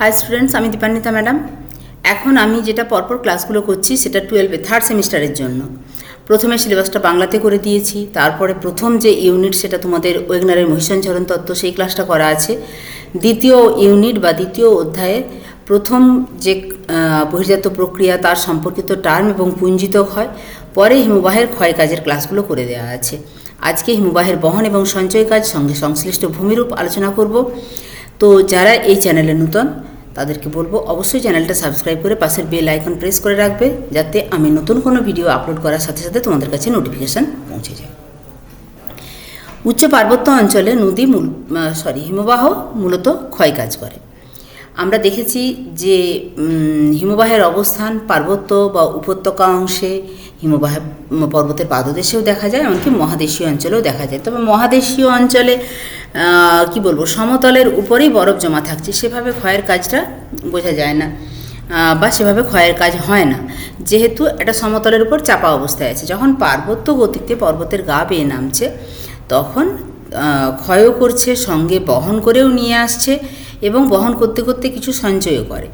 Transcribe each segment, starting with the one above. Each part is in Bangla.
হাই স্টুডেন্টস আমি দীপান্বিতা ম্যাডাম এখন আমি যেটা পরপর ক্লাসগুলো করছি, সেটা টুয়েলভে থার্ড সেমিস্টারের জন্য। প্রথমে সিলেবাসটা বাংলাতে করে দিয়েছি, তারপরে প্রথম যে ইউনিট সেটা তোমাদের ওয়েগনারের মহিষঞ্চরণ তত্ত্ব, সেই ক্লাসটা করা আছে। দ্বিতীয় ইউনিট বা দ্বিতীয় অধ্যায়ে প্রথম যে বহির্জাত প্রক্রিয়া, তার সম্পর্কিত টার্ম এবং পুঞ্জিতক হয়। পরে হিমবাহের ক্ষয় কাজের ক্লাসগুলো করে দেওয়া আছে। আজকে হিমবাহের বহন এবং সঞ্চয় কাজ সঙ্গে সংশ্লিষ্ট ভূমিরূপ আলোচনা করব। তো যারা এই চ্যানেলে নূতন, তাদেরকে বলব অবশ্যই চ্যানেলটা সাবস্ক্রাইব করে পাশের বেল আইকন প্রেস করে রাখবে, যাতে আমি নতুন কোনো ভিডিও আপলোড করার সাথে সাথে তোমাদের কাছে নোটিফিকেশান পৌঁছে যায়। উচ্চ পার্বত্য অঞ্চলে নদী মূল সরি হিমবাহ মূলত ক্ষয় কাজ করে। আমরা দেখেছি যে হিমবাহের অবস্থান পার্বত্য বা উপত্যকা অংশে, হিমবাহ পর্বতের পাদদেশেও দেখা যায়, এমনকি মহাদেশীয় অঞ্চলেও দেখা যায়। তবে মহাদেশীয় অঞ্চলে কি বলব, সমতলের উপরেই বরফ জমা থাকছে। সেভাবে ক্ষয়ের কাজটা বোঝা যায় না বা সেভাবে ক্ষয়ের কাজ হয় না। যেহেতু এটা সমতলের উপর চাপা অবস্থায় আছে। যখন পার্বত্য গতিতে পর্বতের গা বেয়ে নামছে, তখন ক্ষয়ও করছে, সঙ্গে বহন করেও নিয়ে আসছে এবং বহন করতে করতে কিছু সঞ্চয়ও করে।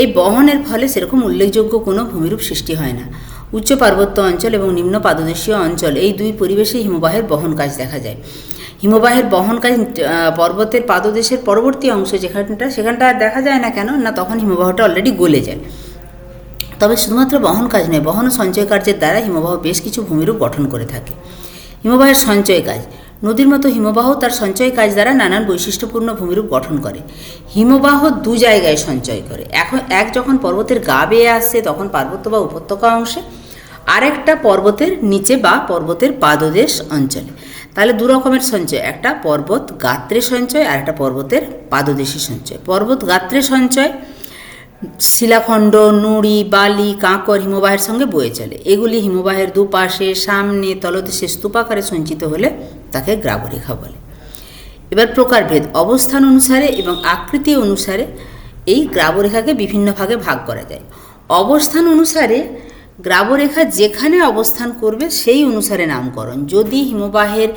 এই বহনের ফলে সেরকম উল্লেখযোগ্য কোনো ভূমিরূপ সৃষ্টি হয় না। উচ্চ পার্বত্য অঞ্চল এবং নিম্ন পাদদেশীয় অঞ্চল, এই দুই পরিবেশে হিমবাহের বহন কাজ দেখা যায়। হিমবাহের বহন কাজ পর্বতের পাদদেশের পরবর্তী অংশ যেখানটা, সেখানটা আর দেখা যায় না কেন? না, তখন হিমবাহটা অলরেডি গলে যায়। তবে শুধুমাত্র বহন কাজ নয়, বহন ও সঞ্চয় কার্যের দ্বারা হিমবাহ বেশ কিছু ভূমিরূপ গঠন করে থাকে। হিমবাহের সঞ্চয় কাজ। নদীর মতো হিমবাহ তার সঞ্চয় কাজ দ্বারা নানান বৈশিষ্ট্যপূর্ণ ভূমিরূপ গঠন করে। হিমবাহ দু জায়গায় সঞ্চয় করে। এখন এক যখন পর্বতের গা বেয়ে আসছে তখন পার্বত্য বা উপত্যকা অংশে, আরেকটা পর্বতের নিচে বা পর্বতের পাদদেশ অঞ্চলে। তাহলে দু রকমের সঞ্চয়, একটা পর্বত গাত্রে সঞ্চয় আর একটা পর্বতের পাদদেশী সঞ্চয়। পর্বত গাত্রে সঞ্চয়, শিলাখণ্ড, নুড়ি, বালি কাঁকর হিমবাহের সঙ্গে বয়ে চলে। এগুলি হিমবাহের দুপাশে, সামনে তলদেশে স্তূপাকারে সঞ্চিত হলে তাকে গ্রাবরেখা বলে। এবার প্রকারভেদ, অবস্থান অনুসারে এবং আকৃতি অনুসারে এই গ্রাবরেখাকে বিভিন্ন ভাগে ভাগ করা যায়। অবস্থান অনুসারে গ্রাবরেখা যেখানে অবস্থান করবে সেই অনুসারে নামকরণ। যদি হিমবাহের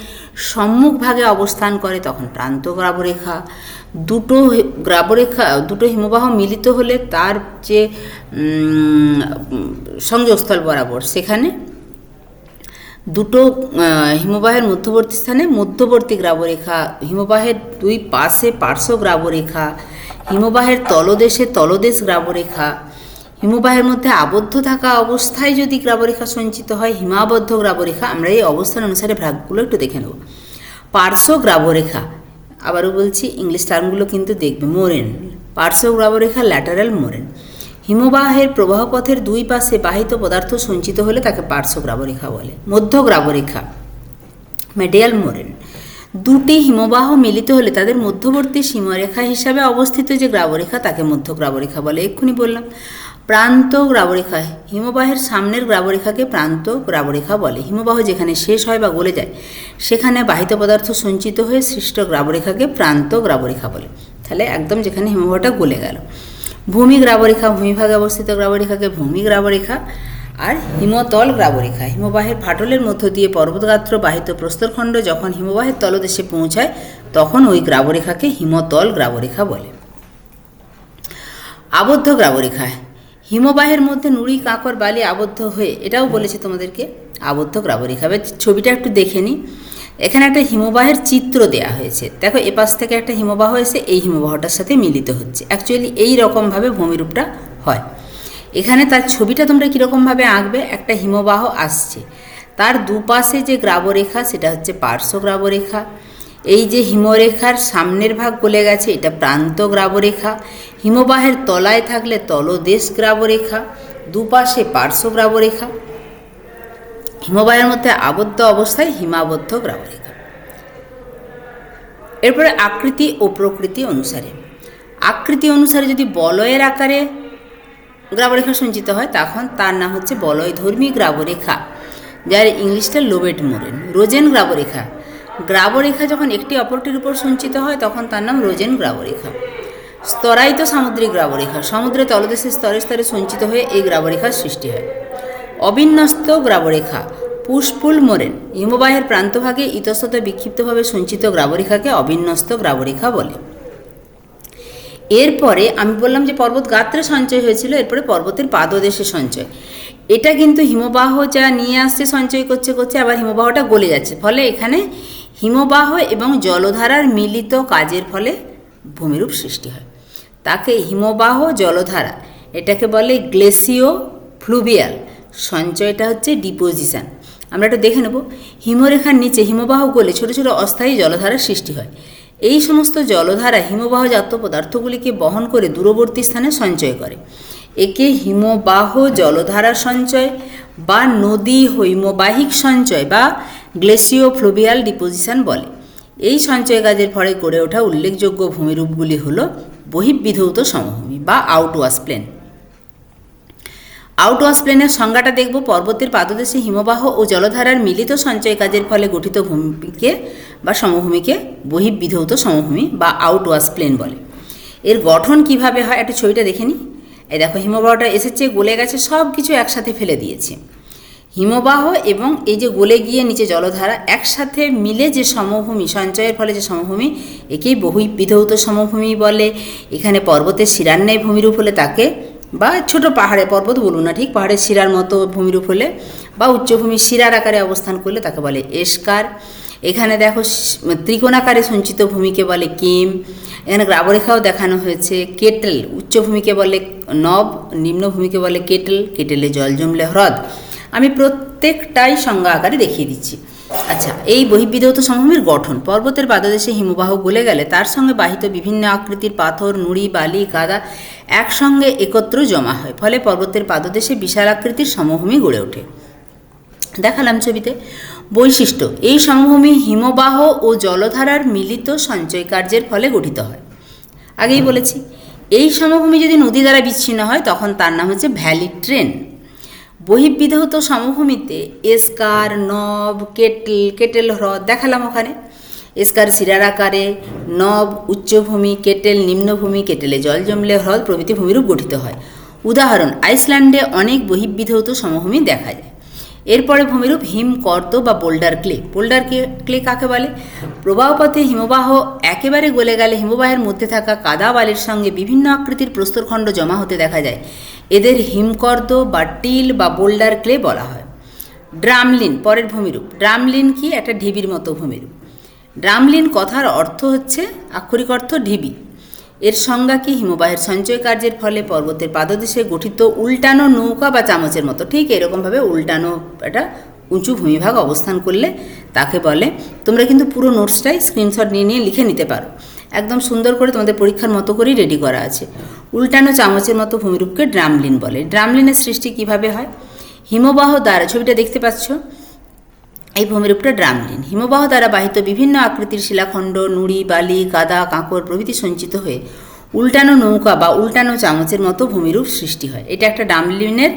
সম্মুখ ভাগে অবস্থান করে, তখন প্রান্ত গ্রাবরেখা। দুটো গ্রাবরেখা, দুটো হিমবাহ মিলিত হলে তার যে সংযোগস্থল বরাবর, সেখানে দুটো হিমবাহের মধ্যবর্তী স্থানে মধ্যবর্তী গ্রাবরেখা, হিমবাহের দুই পাশে পার্শ্ব গ্রাবরেখা, হিমবাহের তলদেশে তলদেশ গ্রাবরেখা হিমবাহের মধ্যে আবদ্ধ থাকা অবস্থায় যদি গ্রাবরেখা সঞ্চিত হয়, হিমাবদ্ধ গ্রাবরেখা, আমরা এই অবস্থান অনুসারে ভাগগুলো একটু দেখে নেব। পার্শ্ব গ্রাবরেখা, আবারও বলছি, ইংলিশ টার্মগুলো কিন্তু দেখবে, মোরেন। পার্শ্ব গ্রাবরেখা, ল্যাটারাল মোরেন। হিমবাহের প্রবাহপথের দুই পাশে বাহিত পদার্থ সঞ্চিত হলে তাকে পার্শ্ব গ্রাবরেখা বলে। মধ্য গ্রাবরেখা, মেডিয়াল মোরেন। দুটি হিমবাহ মিলিত হলে তাদের মধ্যবর্তী সীমারেখা হিসাবে অবস্থিত যে গ্রাবরেখা, তাকে মধ্য গ্রাবরেখা বলে। এক্ষুনি বললাম প্রান্ত গ্রাবরেখা হিমবাহের সামনের গ্রাবরেখাকে প্রান্ত গ্রাবরেখা বলে। হিমবাহ যেখানে শেষ হয় বা গলে যায়, সেখানে বাহিত পদার্থ সঞ্চিত হয়ে সৃষ্ট গ্রাবরেখাকে প্রান্ত গ্রাবরেখা বলে। তাহলে একদম যেখানে হিমবাহটা গলে গেল। ভূমি গ্রাবরেখা, ভূমিভাগে অবস্থিত গ্রাবরেখাকে ভূমি গ্রাবরেখা আর হিমতল গ্রাবরেখা। হিমবাহের ফাটলের মধ্য দিয়ে পর্বতগাত্র বাহিত প্রস্তরখণ্ড যখন হিমবাহের তলদেশে পৌঁছায়, তখন ওই গ্রাবরেখাকে হিমতল গ্রাবরেখা বলে। আবদ্ধ গ্রাবরেখা। হিমবাহের মধ্যে নুড়ি কাঁকর বালি আবদ্ধ হয়ে এটাও বলেছি তোমাদেরকে আবদ্ধ গ্রাবরেখা এবার ছবিটা একটু দেখে নিই এখানে একটা হিমবাহের চিত্র দেয়া হয়েছে। দেখো এপাশ থেকে একটা হিমবাহ এসে এই হিমবাহটার সাথে মিলিত হচ্ছে। অ্যাকচুয়ালি এই রকমভাবে ভূমিরূপটা হয়। এখানে তার ছবিটা তোমরা কীরকমভাবে আঁকবে? একটা হিমবাহ আসছে। তার দুপাশে যে গ্রাবরেখা সেটা হচ্ছে পার্শ্ব গ্রাবরেখা। এই যে হিমরেখার সামনের ভাগ গলে গেছে, এটা প্রান্ত গ্রাবরেখা। হিমবাহের তলায় থাকলে তলদেশ গ্রাবরেখা, দুপাশে পার্শ্ব গ্রাবরেখা। হিমবাহের মধ্যে আবদ্ধ অবস্থায় হিমাবদ্ধ গ্রাবরেখা। এরপরে আকৃতি ও প্রকৃতি অনুসারে। আকৃতি অনুসারে যদি বলয়ের আকারে গ্রাবরেখা সঞ্চিত হয়, তখন তার নাম হচ্ছে বলয়ধর্মী গ্রাবরেখা, যার ইংলিশটা লোবেট মোরেন, রোজেন গ্রাবরেখা। গ্রাবরেখা যখন একটি অপরটির উপর সঞ্চিত হয়, তখন তার নাম রোজেন গ্রাবরেখা। স্তরায়িত সামুদ্রিক গ্রাবরেখা। সমুদ্রের তলদেশে স্তরে স্তরে সঞ্চিত হয়ে এই গ্রাবরেখার সৃষ্টি হয়। অবিন্যস্ত গ্রাবরেখা, পুষ্পুল মোরেন, হিমবাহের প্রান্তভাগে ইতস্তত বিক্ষিপ্তভাবে সঞ্চিত গ্রাবরেখাকে অবিন্যস্ত গ্রাবরেখা বলে। এরপরে আমি বললাম যে পর্বত গাত্রে সঞ্চয় হয়েছিল, এরপরে পর্বতের পাদদেশে সঞ্চয়। এটা কিন্তু হিমবাহ যা নিয়ে আসছে, সঞ্চয় করছে করছে, আবার হিমবাহটা গলে যাচ্ছে। ফলে এখানে হিমবাহ এবং জলধারার মিলিত কাজের ফলে ভূমিরূপ সৃষ্টি হয়। তাকে হিমবাহ জলধারা, এটাকে বলে গ্লেসিও ফ্লুভিয়াল। সঞ্চয়টা হচ্ছে ডিপোজিশন। আমরা একটু দেখে নেব, হিমরেখার নিচে হিমবাহ গলে ছোট ছোট অস্থায়ী জলধারার সৃষ্টি হয়। এই সমস্ত জলধারা হিমবাহজাত পদার্থগুলিকে বহন করে দূরবর্তী স্থানে সঞ্চয় করে। একে হিমবাহ জলধারা সঞ্চয় বা নদী হৈমবাহিক সঞ্চয় বা গ্লেসিও ফ্লোবিয়াল ডিপোজিশন বলে। এই সঞ্চয় কাজের ফলে গড়ে ওঠা উল্লেখযোগ্য ভূমিরূপগুলি হল বহির্বিধৌত সমভূমি বা আউটওয়াশ প্লেন। আউটওয়াশ প্লেনের সংজ্ঞাটা দেখব। পর্বতের পাদদেশে হিমবাহ ও জলধারার মিলিত সঞ্চয় কাজের ফলে গঠিত ভূমিকে বা সমভূমিকে বহির্বিধৌত সমভূমি বা আউটওয়াশ প্লেন বলে। এর গঠন কীভাবে হয় একটা ছবিটা দেখে নিই এই দেখো, হিমবাহটা এসেছে, গলে গেছে সব কিছু একসাথে ফেলে দিয়েছে। হিমবাহ এবং এই যে গলে গিয়ে নিচে জলধারা একসাথে মিলে যে সমভূমি, সঞ্চয়ের ফলে যে সমভূমি, একেই বহির্বিধৌত সমভূমি বলে। এখানে পর্বতের শিরান্যায় ভূমিরূপ হলে তাকে বা ছোট পাহাড়ে, পর্বত বলুন না ঠিক, পাহাড়ের শিরার মতো ভূমিরূপ হলে বা উচ্চভূমি শিরার আকারে অবস্থান করলে তাকে বলে এসকার এখানে দেখো ত্রিকোণাকারে সঞ্চিত ভূমিকে বলে কিম। এখানে গ্রাবরেখাও দেখানো হয়েছে, কেটেল, উচ্চভূমিকে বলে নব, নিম্নভূমিকে বলে কেটেল, কেটেলে জল জমলে হ্রদ। আমি প্রত্যেকটাই সংজ্ঞা আকারে দেখিয়ে দিচ্ছি। আচ্ছা এই বহির্বিধৌত সমভূমির গঠন। পর্বতের পাদদেশে হিমবাহ গলে গেলে তার সঙ্গে বাহিত বিভিন্ন আকৃতির পাথর, নুড়ি, বালি কাদা একসঙ্গে একত্র জমা হয়। ফলে পর্বতের পাদদেশে বিশাল আকৃতির সমভূমি গড়ে ওঠে। দেখালাম ছবিতে। বৈশিষ্ট্য, এই সমভূমি হিমবাহ ও জলধারার মিলিত সঞ্চয় কার্যের ফলে গঠিত হয়। আগেই বলেছি, এই সমভূমি যদি নদী দ্বারা বিচ্ছিন্ন হয়, তখন তার নাম হচ্ছে ভ্যালি ট্রেন। বহির্বিধৌত সমভূমিতে এসকার, নব, কেটল, কেটেল হ্রদ দেখালাম ওখানে। এসকার শিরার আকারে নব, উচ্চভূমি, কেটেল, নিম্নভূমি, কেটেলে জল জমলে হ্রদ প্রভৃতি ভূমিরূপ গঠিত হয়। উদাহরণ, আইসল্যান্ডে অনেক বহির্বিধৌত সমভূমি দেখা যায়। এরপরে ভূমিরূপ হিমকর্ত বা বোল্ডার ক্লে। বোল্ডার ক্লে কাকে বলে? প্রবাহপথে হিমবাহ একেবারে গলে গেলে হিমবাহের মধ্যে থাকা কাদা বালির সঙ্গে বিভিন্ন আকৃতির প্রস্তরখণ্ড জমা হতে দেখা যায়। এদের হিমকর্দ বা টিল বা বোল্ডার ক্লে বলা হয়। ড্রামলিন, পরের ভূমিরূপ। ড্রামলিন কি? একটা ঢিবির মতো ভূমিরূপ। ড্রামলিন কথার অর্থ হচ্ছে, আক্ষরিক অর্থ ঢিবি। এর সংজ্ঞা কি হিমবাহের সঞ্চয় কার্যের ফলে পর্বতের পাদদেশে গঠিত উল্টানো নৌকা বা চামচের মতো? ঠিক এরকমভাবে উল্টানো একটা উঁচু ভূমিভাগ অবস্থান করলে তাকে বলে, তোমরা কিন্তু পুরো নোটসটাই স্ক্রিনশট নিয়ে নিয়ে লিখে নিতে পারো। একদম সুন্দর করে তোমাদের পরীক্ষার মতো করেই রেডি করা আছে। উল্টানো চামচের মতো ভূমিরূপকে ড্রামলিন বলে। ড্রামলিনের সৃষ্টি কীভাবে হয়? হিমবাহ দ্বারা, ছবিটা দেখতে পাচ্ছ? এই ভূমিরূপটা ড্রামলিন। হিমবাহ দ্বারা বাহিত বিভিন্ন আকৃতির শিলাখণ্ড নুড়ি বালি কাদা কাঁকড় প্রভৃতি সঞ্চিত হয়ে উল্টানো নৌকা বা উল্টানো চামচের মতো ভূমিরূপ সৃষ্টি হয়। এটা একটা ড্রামলিনের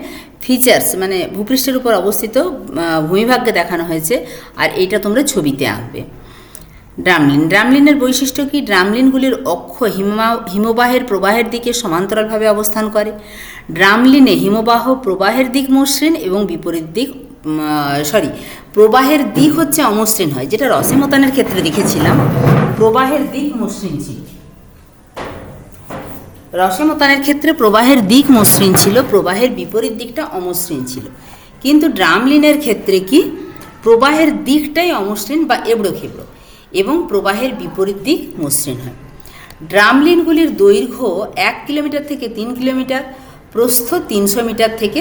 ফিচার্স মানে ভূপৃষ্ঠের উপর অবস্থিত আহ, ভূমিভাগকে দেখানো হয়েছে আর এইটা তোমরা ছবিতে আঁকবে। ড্রামলিন। ড্রামলিনের বৈশিষ্ট্য কি? ড্রামলিনগুলির অক্ষ হিমা হিমবাহের প্রবাহের দিকে সমান্তরালভাবে অবস্থান করে। ড্রামলিনে হিমবাহ প্রবাহের দিক মসৃণ এবং বিপরীত দিক সরি প্রবাহের দিক হচ্ছে অমসৃণ হয়, যেটা রসেমতানের ক্ষেত্রে দেখেছিলাম। প্রবাহের দিক মসৃণ ছিল। রসেমতানের ক্ষেত্রে প্রবাহের দিক মসৃণ ছিল, প্রবাহের বিপরীত দিকটা অমসৃণ ছিল। কিন্তু ড্রামলিনের ক্ষেত্রে কি? প্রবাহের দিকটাই অমসৃণ বা এবড়ো খেবড়ো, এবং প্রবাহের বিপরীত দিক মসৃণ হয়। ড্রামলিনগুলির দৈর্ঘ্য এক কিলোমিটার থেকে তিন কিলোমিটার, প্রস্থ তিনশো মিটার থেকে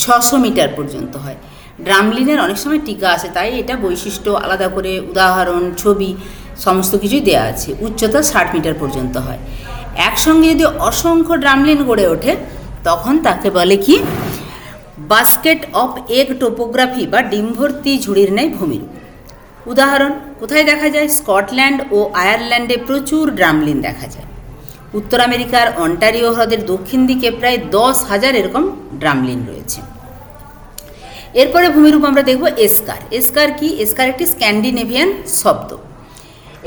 ছশো মিটার পর্যন্ত হয়। ড্রামলিনের অনেক সময় টিকা আছে, তাই এটা বৈশিষ্ট্য, আলাদা করে উদাহরণ, ছবি, সমস্ত কিছুই দেওয়া আছে। উচ্চতা ষাট মিটার পর্যন্ত হয়। একসঙ্গে যদি অসংখ্য ড্রামলিন গড়ে ওঠে, তখন তাকে বলে কি? বাস্কেট অফ এগ টোপোগ্রাফি বা ডিম্ভর্তি ঝুড়ির ন্যায় ভূমিরূপ উদাহরণ, কোথায় দেখা যায়? স্কটল্যান্ড ও আয়ারল্যান্ডে প্রচুর ড্রামলিন দেখা যায়। উত্তর আমেরিকার অন্টারিও হ্রদের দক্ষিণ দিকে প্রায় দশ হাজার এরকম ড্রামলিন রয়েছে। এরপরে ভূমিরূপ আমরা দেখব এসকার। এসকার কি? এসকার একটি স্ক্যান্ডিনেভিয়ান শব্দ।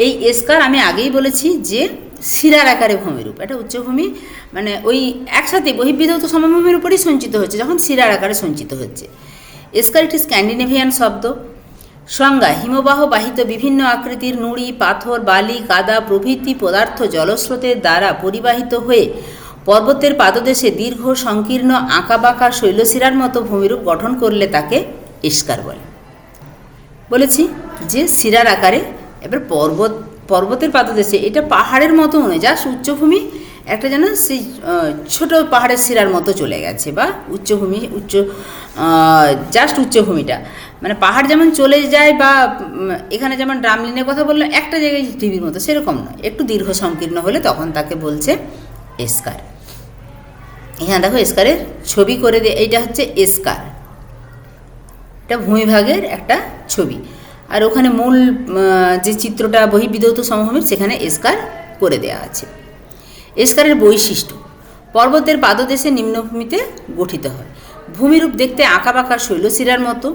এই এসকার আমি আগেই বলেছি যে শিরার আকারে ভূমিরূপ, এটা উচ্চভূমি মানে ওই একসাথে বহির্বিধৌত সমভূমির উপরেই সঞ্চিত হচ্ছে, যখন শিরার আকারে সঞ্চিত হচ্ছে। এসকার একটি স্ক্যান্ডিনেভিয়ান শব্দ। সংজ্ঞা, হিমবাহ বাহিত বিভিন্ন আকৃতির নুড়ি, পাথর, বালি কাদা প্রভৃতি পদার্থ জলস্রোতের দ্বারা পরিবাহিত হয়ে পর্বতের পাদদেশে দীর্ঘ, সংকীর্ণ, আঁকাবাঁকা শৈলশিরার মতো ভূমিরূপ গঠন করলে তাকে ইস্কার বলে। বলেছি যে শিরার আকারে এবার পর্বত, পর্বতের পাদদেশে এটা পাহাড়ের মতো নয়, জাস্ট উচ্চভূমি, একটা যেন সেই ছোট পাহাড়ের শিরার মতো চলে গেছে বা উচ্চভূমি, উচ্চ জাস্ট উচ্চভূমিটা। মানে পাহাড় যেমন চলে যায় বা এখানে যেমন ড্রামলিনের কথা বলল একটা জায়গায় টিভির মতো, সেরকম নয়। একটু দীর্ঘ, সংকীর্ণ হলে তখন তাকে বলছে এসকার এখানে দেখো এসকারের ছবি করে দিয়ে, এইটা হচ্ছে এসকার এটা ভূমিভাগের একটা ছবি। আর ওখানে মূল যে চিত্রটা বহির্বিধৌত সমভূমির, সেখানে এসকার করে দেওয়া আছে। এসকারের বৈশিষ্ট্য, পর্বতের পাদদেশে নিম্নভূমিতে গঠিত হয়। ভূমিরূপ দেখতে আঁকাবাঁকা শৈলশিরার মতো।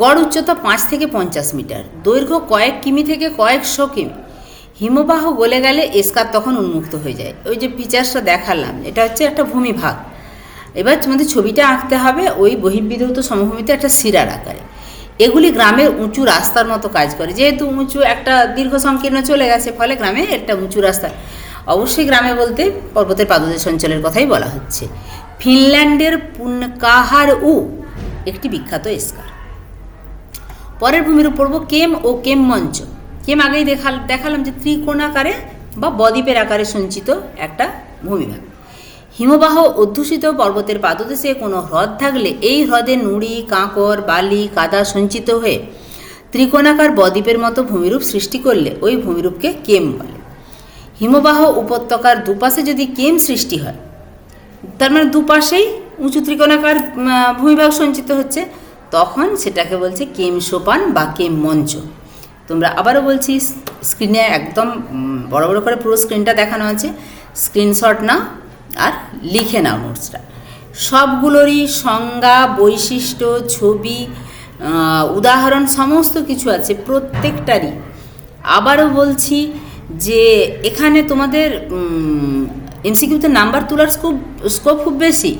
গড় উচ্চতা পাঁচ থেকে পঞ্চাশ মিটার। দৈর্ঘ্য কয়েক কিমি থেকে কয়েকশো কিমি। হিমবাহ গলে গেলে এসকার তখন উন্মুক্ত হয়ে যায়। ওই যে ফিচার্সটা দেখালাম, এটা হচ্ছে একটা ভূমিভাগ। এবার তোমাদের ছবিটা আঁকতে হবে, ওই বহির্বিধৌত সমভূমিতে একটা শিরার আকারে। এগুলি গ্রামের উঁচু রাস্তার মতো কাজ করে। যেহেতু উঁচু একটা দীর্ঘ সংকীর্ণ চলে গেছে, ফলে গ্রামে একটা উঁচু রাস্তা। অবশ্যই গ্রামে বলতে পর্বতের পাদদেশ অঞ্চলের কথাই বলা হচ্ছে। ফিনল্যান্ডের পুনকাহার উ একটি বিখ্যাত এসকার। পরের ভূমির উপর পড়ব কেম ও কেম মঞ্চ। কেম আগেই দেখাল, দেখালাম যে ত্রিকোণাকারে বা বদ্বীপের আকারে সঞ্চিত একটা ভূমিভাগ। হিমবাহ অধ্যুষিত পর্বতের পাদদেশে কোনো হ্রদ থাকলে এই হ্রদে নুড়ি, কাঁকর, বালি, কাদা সঞ্চিত হয়ে ত্রিকোণাকার বদ্বীপের মতো ভূমিরূপ সৃষ্টি করলে ওই ভূমিরূপকে কেম বলে। হিমবাহ উপত্যকার দুপাশে যদি কেম সৃষ্টি হয়, তার মানে দুপাশেই উঁচু ত্রিকোণাকার ভূমিভাগ সঞ্চিত হচ্ছে, তখন সেটাকে বলছে কেম সোপান বা কেম মঞ্চ। তোমরা আবারও বলছি স্ক্রিনে একদম বড় বড় করে পুরো স্ক্রিনটা দেখানো আছে। স্ক্রিনশট নাও আর লিখে নাও নোটসটা সবগুলোরই সংজ্ঞা, বৈশিষ্ট্য, ছবি উদাহরণ, সমস্ত কিছু আছে প্রত্যেকটারই। আবারও বলছি যে এখানে তোমাদের এমসিকিউতে নাম্বার তোলার স্কোপ স্কোপ খুব বেশি।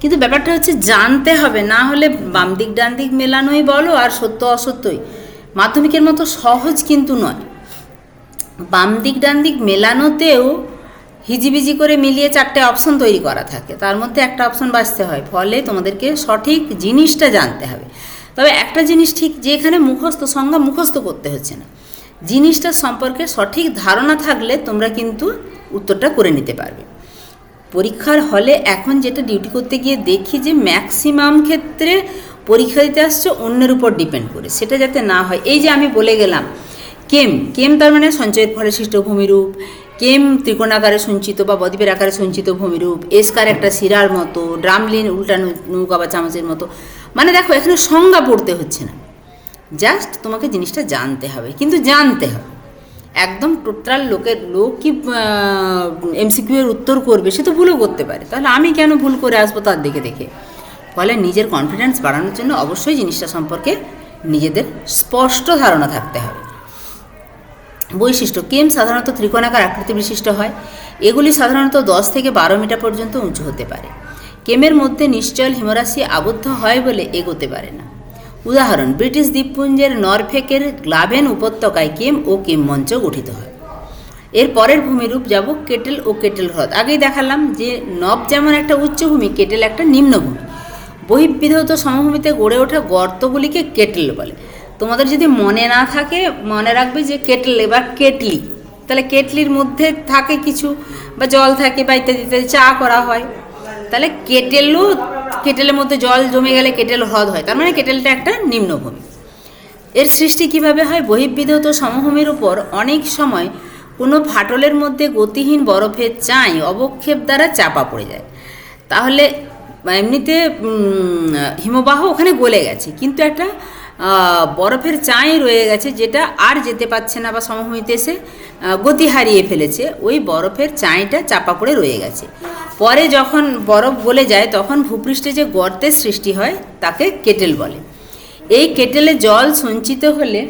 কিন্তু ব্যাপারটা হচ্ছে জানতে হবে, না হলে বাম দিক ডান দিক মেলানোই বলো আর সত্য অসত্যই। মাধ্যমিকের মতো সহজ কিন্তু নয়। বাম দিক, ডান দিক মেলানোতেও হিজিবিজি করে মিলিয়ে চারটে অপশন তৈরি করা থাকে। তার মধ্যে একটা অপশন বাঁচতে হয়। ফলে তোমাদেরকে সঠিক জিনিসটা জানতে হবে। তবে একটা জিনিস ঠিক, যে এখানে মুখস্থ, সংজ্ঞা মুখস্থ করতে হচ্ছে না। জিনিসটা সম্পর্কে সঠিক ধারণা থাকলে তোমরা কিন্তু উত্তরটা করে নিতে পারবে। পরীক্ষার হলে এখন যেটা ডিউটি করতে গিয়ে দেখি যে ম্যাক্সিমাম ক্ষেত্রে পরীক্ষা দিতে আসছে, অন্যের উপর ডিপেন্ড করে। সেটা যাতে না হয়। এই যে আমি বলে গেলাম, কেম? কেম তার মানে সঞ্চয়ের ফলে সৃষ্ট ভূমিরূপ। কেম ত্রিকোণাকারে সঞ্চিত বা বদ্বীপের আকারে সঞ্চিত ভূমিরূপ। এসকার একটা শিরার মতো, ড্রামলিন উল্টা নৌকা বা চামচের মতো। মানে দেখো, এখানে সংজ্ঞা পড়তে হচ্ছে না। জাস্ট তোমাকে জিনিসটা জানতে হবে। কিন্তু জানতে হবে। একদম টোটাল লোকের, লোক কি এমসিকিউ এর উত্তর করবে, সে তো ভুলও করতে পারে। তাহলে আমি কেন ভুল করে আসব তার দেখে দেখে? ফলে নিজের কনফিডেন্স বাড়ানোর জন্য অবশ্যই জিনিসটা সম্পর্কে নিজেদের স্পষ্ট ধারণা থাকতে হবে। বৈশিষ্ট্য, কেম সাধারণত ত্রিকোণাকার আকৃতি বিশিষ্ট হয়। এগুলি সাধারণত দশ থেকে বারো মিটার পর্যন্ত উঁচু হতে পারে। কেমের মধ্যে নিশ্চল হিমরাশি আবদ্ধ হয় বলে এগোতে পারে না। উদাহরণ, ব্রিটিশ দ্বীপপুঞ্জের নরফেকের গ্লাভেন উপত্যকায় কেম ও কেম মঞ্চ গঠিত হয়। এর পরের ভূমিরূপ যাব, কেটেল ও কেটেল হ্রদ। আগেই দেখালাম যে নব যেমন একটা উচ্চভূমি কেটেল একটা নিম্নভূমি বহির্বিধৌত সমভূমিতে গড়ে ওঠা গর্তগুলিকে কেটেল বলে। তোমাদের যদি মনে না থাকে, মনে রাখবে যে কেটেল এবার কেটলি। তাহলে কেটলির মধ্যে থাকে কিছু, বা জল থাকে বা ইত্যাদি ইত্যাদি, চা করা হয়। তাহলে কেটেলও, কেটেলের মধ্যে জল জমে গেলে কেটেল হ্রদ হয়। তার মানে কেটেলটা একটা নিম্নভূমি। এর সৃষ্টি কীভাবে হয়? বহির্বিধৌত সমভূমির উপর অনেক সময় কোনো ফাটলের মধ্যে গতিহীন বরফের চাই অবক্ষেপ দ্বারা চাপা পড়ে যায়। তাহলে এমনিতে হিমবাহ ওখানে গলে গেছে। কিন্তু একটা বরফের চাঁই রয়ে গেছে যেটা আর যেতে পারছে না বা সমভূমিতে এসে গতি হারিয়ে ফেলেছে। ওই বরফের চাঁইটা চাপা পড়ে রয়ে গেছে। পরে যখন বরফ গলে যায়, তখন ভূপৃষ্ঠে যে গর্তের সৃষ্টি হয়, তাকে কেটেল বলে। এই কেটেলে জল সঞ্চিত হলে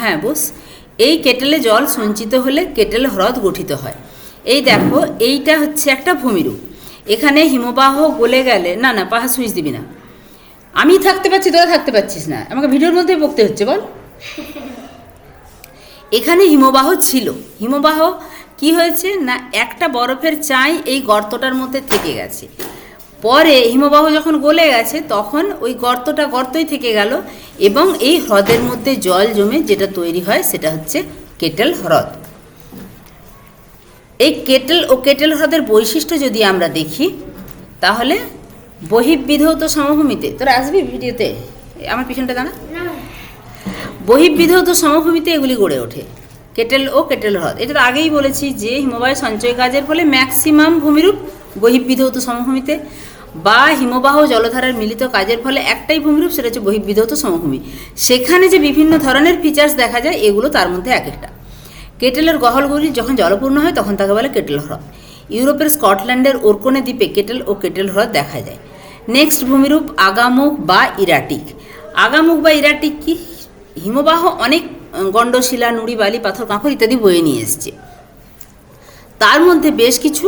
হ্যাঁ বুস, এই কেটেলে জল সঞ্চিত হলে কেটেল হ্রদ গঠিত হয়। এই দেখো, এইটা হচ্ছে একটা ভূমিরূপ। এখানে হিমবাহ গলে গেলে, না না পাহা সুইচ দিবি না। আমি থাকতে পারছি, তোরা থাকতে পারছিস না। আমাকে ভিডিওর মধ্যেই বকতে হচ্ছে, বল। এখানে হিমবাহ ছিল। হিমবাহ কি হয়েছে না, একটা বরফের চাই এই গর্তটার মধ্যে থেকে গেছে। পরে হিমবাহ যখন গলে গেছে, তখন ওই গর্তটা গর্তই থেকে গেল এবং এই হ্রদের মধ্যে জল জমে যেটা তৈরি হয়, সেটা হচ্ছে কেটেল হ্রদ। এই কেটেল ও কেটেল হ্রদের বৈশিষ্ট্য যদি আমরা দেখি তাহলে বহির্বিধৌত সমভূমিতে তোরা আসবি ভিডিওতে? আমার পিছনটা দাঁড়া। বহির্বিধৌত সমভূমিতে এগুলি গড়ে ওঠে কেটেল ও কেটেল হ্রদ। এটা তো আগেই বলেছি যে হিমবাহ সঞ্চয় কাজের ফলে ম্যাক্সিমাম ভূমিরূপ বহির্বিধৌত সমভূমিতে বা হিমবাহ জলধারার মিলিত কাজের ফলে একটাই ভূমিরূপ সেটা হচ্ছে বহির্বিধৌত সমভূমি। সেখানে যে বিভিন্ন ধরনের ফিচার্স দেখা যায় এগুলো তার মধ্যে এক একটা। কেটেলের গহলগুলি যখন জলপূর্ণ হয়, তখন তাকে বলে কেটেল হ্রদ। ইউরোপের স্কটল্যান্ডের ওরকোনে দ্বীপে কেটেল ও কেটেল হ্রদ দেখা যায়। নেক্সট ভূমিরূপ আগামুখ বা ইরাটিক। আগামুখ বা ইরাটিক কি? হিমবাহ অনেক গণ্ডশিলা, নুড়ি, বালি, পাথর কাঁকর ইত্যাদি বয়ে নিয়ে এসছে। তার মধ্যে বেশ কিছু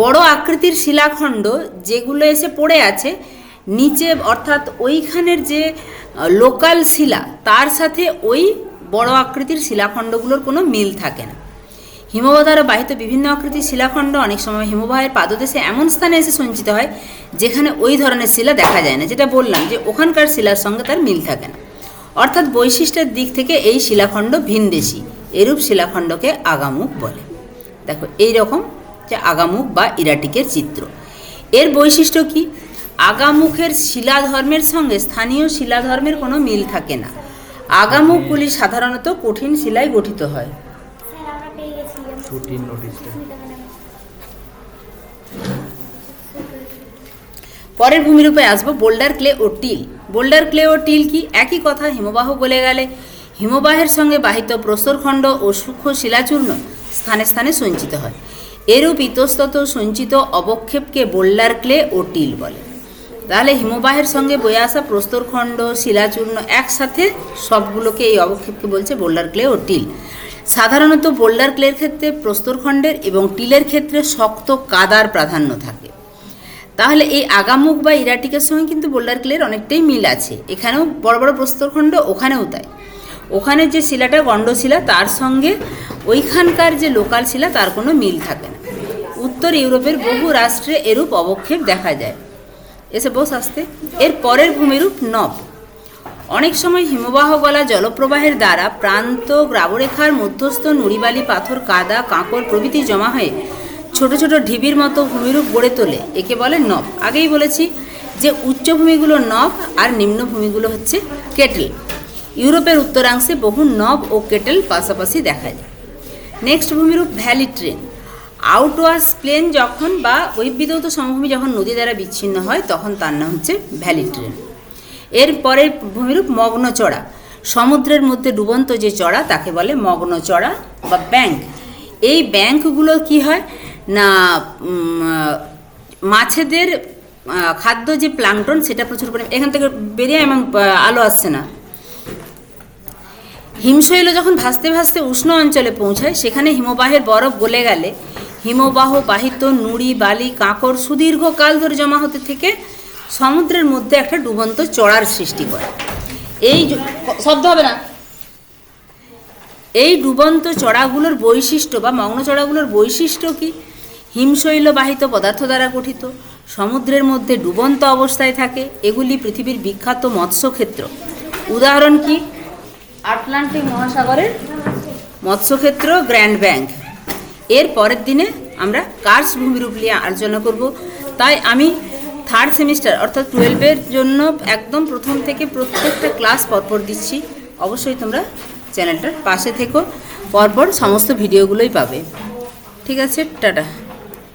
বড় আকৃতির শিলাখণ্ড যেগুলো এসে পড়ে আছে, নিচে অর্থাৎ ওইখানের যে লোকাল শিলা, তার সাথে ওই বড় আকৃতির শিলাখণ্ডগুলোর কোনো মিল থাকে না। হিমবাহ দ্বারা বাহিত বিভিন্ন আকৃতির শিলাখণ্ড অনেক সময় হিমবাহের পাদদেশে এমন স্থানে এসে সঞ্চিত হয়, যেখানে ওই ধরনের শিলা দেখা যায় না। যেটা বললাম যে ওখানকার শিলার সঙ্গে তার মিল থাকে না। অর্থাৎ বৈশিষ্ট্যের দিক থেকে এই শিলাখণ্ড ভিনদেশী, এরূপ শিলাখণ্ডকে আগামুখ বলে। দেখো এই রকম যে আগামুখ বা ইরাটিকের চিত্র। এর বৈশিষ্ট্য কি? আগামুখের শিলাধর্মের সঙ্গে স্থানীয় শিলাধর্মের কোনো মিল থাকে না। আগামুখগুলি সাধারণত কঠিন শিলায় গঠিত হয়। নোটিশটা পরের ভূমিরূপে আসব বোল্ডার ক্লে ও টিল। বোল্ডার ক্লে ও টিল কি একই কথা? হিমবাহ গলে গেলে হিমবাহের সঙ্গে বাহিত প্রস্তরখণ্ড ও সূক্ষ্ম শিলাচূর্ণ স্থানে স্থানে সঞ্চিত হয়। এরূপ ইতস্তত সঞ্চিত অবক্ষেপকে বোল্ডার ক্লে ও টিল বলে। তাহলে হিমবাহের সঙ্গে বয়ে আসা প্রস্তরখণ্ড শিলাচূর্ণ একসাথে সবগুলোকে এই অবক্ষেপকে বলছে বোল্ডার ক্লে ও টিল। সাধারণত বোল্ডার ক্লের ক্ষেত্রে প্রস্তরখণ্ডের এবং টিলের ক্ষেত্রে শক্ত কাদার প্রাধান্য থাকে। তাহলে এই আগামুখ বা ইরাটিকের সঙ্গে কিন্তু বোল্ডার ক্লের অনেকটাই মিল আছে। এখানেও বড় বড় প্রস্তরখণ্ড ওখানেও তাই। ওখানে যে শিলাটা গণ্ডশিলা তার সঙ্গে ওইখানকার যে লোকাল শিলা, তার কোনো মিল থাকে না। উত্তর ইউরোপের বহু রাষ্ট্রে এরূপ অবক্ষেপ দেখা যায়। এসে বস আসতে এর পরের ভূমিরূপ নব। অনেক সময় হিমবাহ গলা জলপ্রবাহের দ্বারা প্রান্ত গ্রাবরেখার মধ্যস্থ নুড়িবালি পাথর, কাদা, কাঁকর প্রভৃতি জমা হয়ে ছোট ছোট ঢিবির মতো ভূমিরূপ গড়ে তোলে, একে বলে নব। আগেই বলেছি যে উচ্চভূমিগুলো নব আর নিম্নভূমিগুলো হচ্ছে কেটেল। ইউরোপের উত্তরাংশে বহু নব ও কেটেল পাশাপাশি দেখা যায়। নেক্সট ভূমিরূপ ভ্যালি ট্রেন। আউটওয়ার্স প্লেন যখন বা বহির্বিধৌত সমভূমি যখন নদী দ্বারা বিচ্ছিন্ন হয়, তখন তার নাম হচ্ছে ভ্যালি ট্রেন। এর পরের ভূমিরূপ মগ্ন চড়া সমুদ্রের মধ্যে ডুবন্ত যে চড়া, তাকে বলে মগ্ন চড়া বা ব্যাংক। এই ব্যাংকগুলো কি হয়? না মাছেদের খাদ্য যে প্লাংটন সেটা প্রচুর পরিমাণে এখান থেকে বেরিয়ে এবং আলো আসছে না। হিমশৈল যখন ভাসতে ভাসতে উষ্ণ অঞ্চলে পৌঁছায়, সেখানে হিমবাহের বরফ গলে গেলে হিমবাহ, বাহিত নুড়ি, বালি, কাঁকড় সুদীর্ঘকাল ধরে জমা হতে থেকে সমুদ্রের মধ্যে একটা ডুবন্ত চড়ার সৃষ্টি করে এই শব্দ হবে না? এই ডুবন্ত চড়াগুলোর বৈশিষ্ট্য বা মগ্ন চড়াগুলোর বৈশিষ্ট্য কি? হিমশৈল বাহিত পদার্থ দ্বারা গঠিত, সমুদ্রের মধ্যে ডুবন্ত অবস্থায় থাকে, এগুলি পৃথিবীর বিখ্যাত মৎস্যক্ষেত্র। উদাহরণ কি? আটলান্টিক মহাসাগরের মৎস্যক্ষেত্র গ্র্যান্ড ব্যাংক। এর পরের দিনে আমরা কার্স ভূমিরূপ নিয়ে আলোচনা করব। তাই আমি থার্ড সেমিস্টার অর্থাৎ টুয়েলভের জন্য একদম প্রথম থেকে প্রত্যেকটা ক্লাস পরপর দিচ্ছি। অবশ্যই তোমরা চ্যানেলটার পাশে থেকো। পরপর সমস্ত ভিডিওগুলোই পাবে। ঠিক আছে? টাটা।